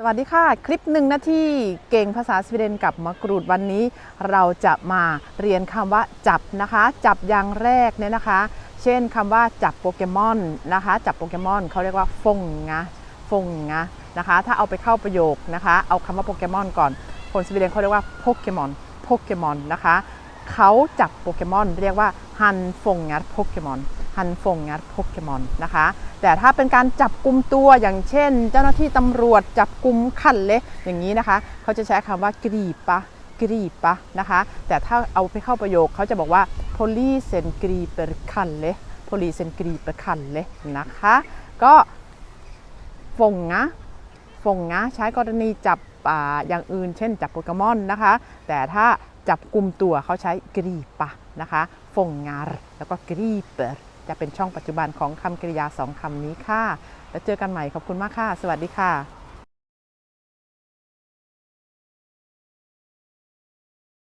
สวัสดีค่ะ คลิปหนึ่งนาทีเก่งภาษาสวีเดนกับมะกรูดวันนี้ เราจะมาเรียนคำว่าจับนะคะ จับอย่างแรกเนี่ยนะคะ เช่นคำว่าจับโปเกมอนนะคะ จับโปเกมอนเขาเรียกว่าฟงงะฟงงะนะคะ ถ้าเอาไปเข้าประโยคนะคะ เอาคำว่าโปเกมอนก่อน คนสวีเดนเขาเรียกว่าโปเกมอนโปเกมอนนะคะเขาจับโปเกมอนเรียกว่าฮันฟงงัดโปเกมอน ฮันฟงงัดโปเกมอนนะคะ แต่ถ้าเป็นการจับกลุ่มตัวอย่างเช่น เจ้าหน้าที่ตำรวจจับกลุ่มขันเละอย่างนี้นะคะ เขาจะใช้คำว่ากรีปะกรีปะนะคะ แต่ถ้าเอาไปเข้าประโยคเขาจะบอกว่า polisen griper Kalle polisen griper Kalle นะคะ ก็ฟงงะฟงงะใช้กรณีจับออย่างอื่น เช่น จับโปเกมอนนะคะ แต่ถ้าจับกลุ่มตัวเขาใช้กรีปะนะคะ ฟงงาร์แล้วก็กรีเปอร์ จะเป็นช่องปัจจุบันของคำกริยาสองคำนี้ค่ะ แล้วเจอกันใหม่ขอบคุณมากค่ะ สวัสดีค่ะ